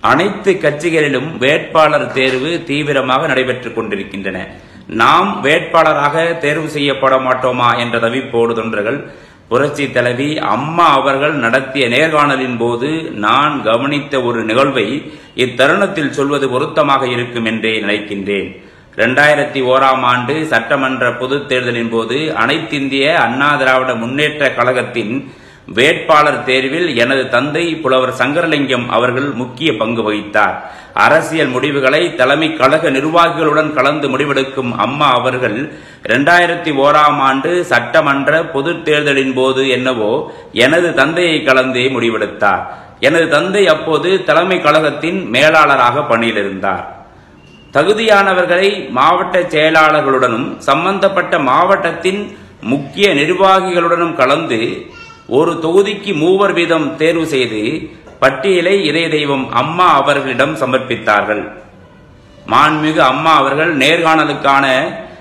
அனைத்து கட்சிகளிலும் வேட்பாளர் தேர்வு தீவிரமாக நடைபெற்றுக் கொண்டிருக்கின்றன. நாம் வேட்பாளராக தேர்வு செய்யப்பட மாட்டோமா என்ற தவிப்போடு தொண்டர்கள் புரட்சி தலைவி அம்மா அவர்கள் நடத்திய நேர்காணலின் போது நான் கவனித்த ஒரு நிகழ்வை இத்தருணத்தில் சொல்வது பொருத்தமாக இருக்கும் என்றே நினைக்கின்றேன். இரண்டாயிரத்தி ஓராம் ஆண்டு சட்டமன்ற பொதுத் தேர்தலின் போது அனைத்திந்திய அண்ணா திராவிட முன்னேற்ற கழகத்தின் வேட்பாளர் தேர்வில் எனது தந்தை புலவர் சங்கரலிங்கம் அவர்கள் முக்கிய பங்கு வகித்தார். அரசியல் முடிவுகளை தலைமை கழக நிர்வாகிகளுடன் கலந்து முடிவெடுக்கும் அம்மா அவர்கள் இரண்டாயிரத்தி ஓராம் ஆண்டு சட்டமன்ற பொதுத் தேர்தலின் போது என்னவோ எனது தந்தையை கலந்தே முடிவெடுத்தார். எனது தந்தை அப்போது தலைமை கழகத்தின் மேலாளராக பணியில் இருந்தார் தகுதியானவர்களை மாவட்ட செயலாளர்களுடனும் சம்பந்தப்பட்ட மாவட்டத்தின் முக்கிய நிர்வாகிகளுடனும் கலந்து ஒரு தொகுதிக்கு மூவர் வீதம் தேர்வு செய்து பட்டியலை இதய தெய்வம் அம்மா அவர்களிடம் சமர்ப்பித்தார்கள். மாண்புமிகு அம்மா அவர்கள் நேர்காணலுக்கான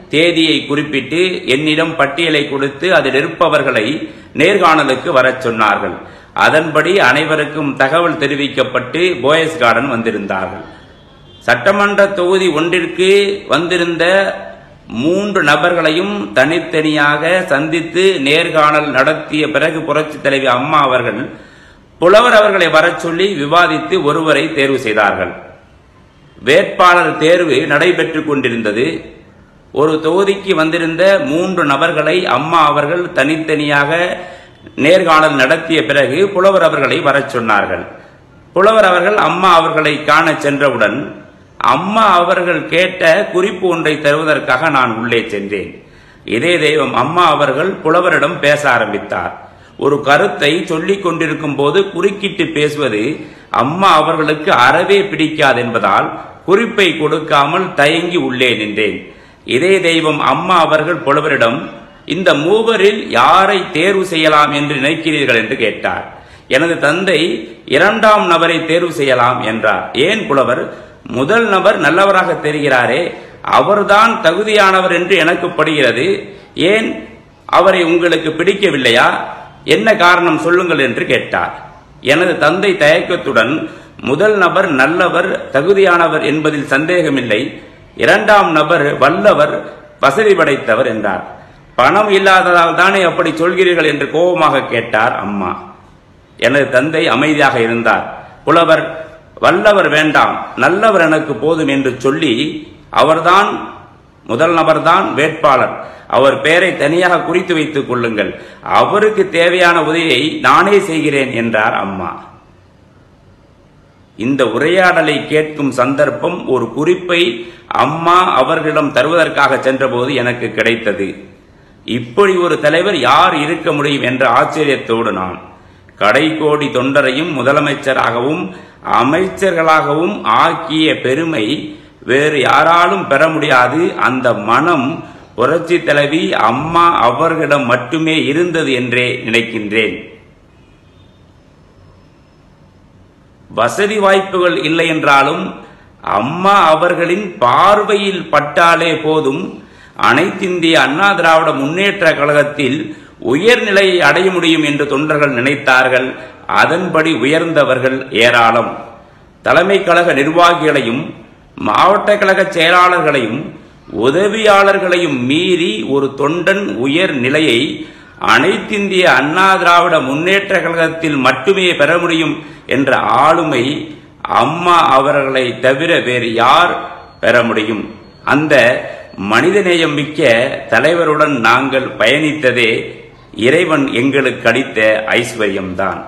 தேதியை குறிப்பிட்டு என்னிடம் பட்டியலை கொடுத்து அதில் இருப்பவர்களை நேர்காணலுக்கு வரச் சொன்னார்கள். அதன்படி அனைவருக்கும் தகவல் தெரிவிக்கப்பட்டு போயஸ் கார்டன் வந்திருந்தார்கள். சட்டமன்ற தொகுதி ஒன்றிற்கு வந்திருந்த மூன்று நபர்களையும் தனித்தனியாக சந்தித்து நேர்காணல் நடத்திய பிறகு புரட்சி தலைவி அம்மா அவர்கள் புலவர் அவர்களை வரச் சொல்லி விவாதித்து ஒருவரை தேர்வு செய்தார்கள். வேட்பாளர் தேர்வு நடைபெற்றுக் கொண்டிருந்தது. ஒரு தொகுதிக்கு வந்திருந்த மூன்று நபர்களை அம்மா அவர்கள் தனித்தனியாக நேர்காணல் நடத்திய பிறகு புலவர் அவர்களை வரச் சொன்னார்கள். புலவர் அவர்கள் அம்மா அவர்களை காண சென்றவுடன் அம்மா அவர்கள் கேட்ட குறிப்பு ஒன்றை தருவதற்காக நான் உள்ளே சென்றேன். இதே தெய்வம் அம்மா அவர்கள் புலவரிடம் பேச ஆரம்பித்தார். ஒரு கருத்தை சொல்லிக் கொண்டிருக்கும் போது குறுக்கிட்டு பேசுவது அம்மா அவர்களுக்கு அறவே பிடிக்காது என்பதால் குறிப்பை கொடுக்காமல் தயங்கி உள்ளே நின்றேன். இதே தெய்வம் அம்மா அவர்கள் புலவரிடம் இந்த மூவரில் யாரை தேர்வு செய்யலாம் என்று நினைக்கிறீர்கள்? என்று கேட்டார். எனது தந்தை இரண்டாம் நபரை தேர்வு செய்யலாம் என்றார். ஏன் புலவர்? முதல் நபர் நல்லவராக தெரிகிறாரே அவர்தான் தகுதியானவர் என்று எனக்கு படுகிறது. ஏன்? அவரை உங்களுக்கு பிடிக்கவில்லையா? என்ன காரணம் சொல்லுங்கள் என்று கேட்டார். எனது தந்தை தயக்கத்துடன் முதல் நபர் நல்லவர் தகுதியானவர் என்பதில் சந்தேகமில்லை. இரண்டாம் நபர் வல்லவர் வசதி படைத்தவர் என்றார். பணம் இல்லாததால் தானே அப்படி சொல்கிறீர்கள் என்று கோபமாக கேட்டார் அம்மா. எனது தந்தை அமைதியாக இருந்தார். புலவர் வல்லவர் வேண்டாம் நல்லவர் எனக்கு போதும் என்று சொல்லி அவர்தான் முதல் நபர்தான் வேட்பாளர். அவர் பெயரை தனியாக குறித்து வைத்துக் கொள்ளுங்கள். அவருக்கு தேவையான உதவியை நானே செய்கிறேன் என்றார் அம்மா. இந்த உரையாடலை கேட்கும் சந்தர்ப்பம் ஒரு குறிப்பை அம்மா அவர்களிடம் தருவதற்காக சென்றபோது எனக்கு கிடைத்தது. இப்படி ஒரு தலைவர் யார் இருக்க முடியும் என்ற ஆச்சரியத்தோடு நான் கடைகோடி தொண்டரையும் முதலமைச்சராகவும் அமைச்சர்களாகவும் ஆக்கிய பெருமை வேறு யாராலும் பெற முடியாது. அந்த மனம் புரட்சி தலைவி அம்மா அவர்களிடம் மட்டுமே இருந்தது என்றே நினைக்கின்றேன். வசதி வாய்ப்புகள் இல்லை என்றாலும் அம்மா அவர்களின் பார்வையில் பட்டாலே போதும். அனைத்திந்திய அண்ணா திராவிட முன்னேற்ற கழகத்தில் உயர்நிலையை அடைய முடியும் என்று தொண்டர்கள் நினைத்தார்கள். அதன்படி உயர்ந்தவர்கள் ஏராளம். தலைமை கழக நிர்வாகிகளையும் மாவட்ட கழக செயலாளர்களையும் உதவியாளர்களையும் மீறி ஒரு தொண்டன் உயர் நிலையை அனைத்திந்திய அண்ணா திராவிட முன்னேற்ற கழகத்தில் மட்டுமே பெற முடியும் என்ற ஆளுமை அம்மா அவர்களை தவிர வேறு யார் பெற முடியும்? அந்த மனிதநேயம் மிக்க தலைவருடன் நாங்கள் பயணித்ததே இறைவன் எங்களுக்கு அளித்த ஐஸ்வர்யம்தான்.